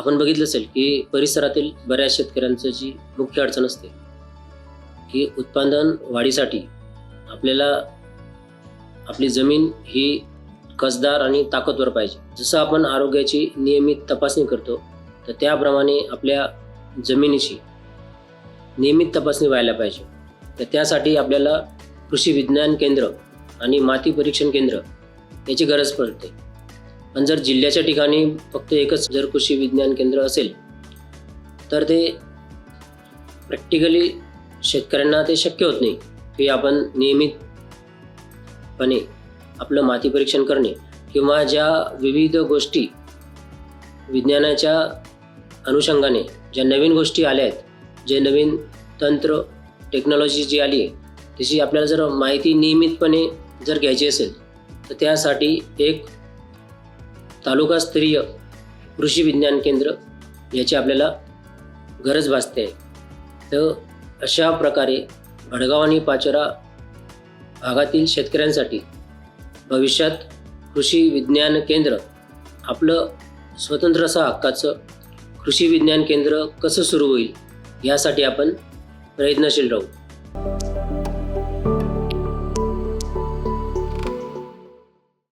आपण बघितलं असेल की परिसरातील बऱ्याच शेतकऱ्यांचं जी मुख्य अडचण असते की उत्पादन वाढीसाठी आपल्याला आपली जमीन ही कसदार आणि ताकदवर पाहिजे. जसं आपण आरोग्याची नियमित तपासणी करतो तर त्याप्रमाणे आपल्या जमिनीची नियमित तपासणी व्हायला पाहिजे. तर त्यासाठी आपल्याला कृषी विज्ञान केंद्र आणि माती परीक्षण केंद्र याची गरज पडते. पण जर जिल्ह्याच्या ठिकाणी फक्त एकच जर कृषी विज्ञान केंद्र असेल तर ते प्रॅक्टिकली शेतकऱ्यांना ते शक्य होत नाही की आपण नियमितपणे आपलं माती परीक्षण करणे किंवा ज्या विविध गोष्टी विज्ञानाच्या अनुषंगाने ज्या नवीन गोष्टी आल्या आहेत जे नवीन तंत्र टेक्नॉलॉजी जी आली आहे त्याची आपल्याला जर माहिती नियमितपणे जर घ्यायची असेल तर त्यासाठी एक तालुकास्तरीय कृषी विज्ञान केंद्र याची आपल्याला गरज भासते. आहे तर अशा प्रकारे भडगाव आणि पाचोरा भागातील शेतकऱ्यांसाठी भविष्यात कृषी विज्ञान केंद्र आपलं स्वतंत्र असं हक्काचं कृषी विज्ञान केंद्र कसं सुरू होईल यासाठी आपण प्रयत्नशील राहू.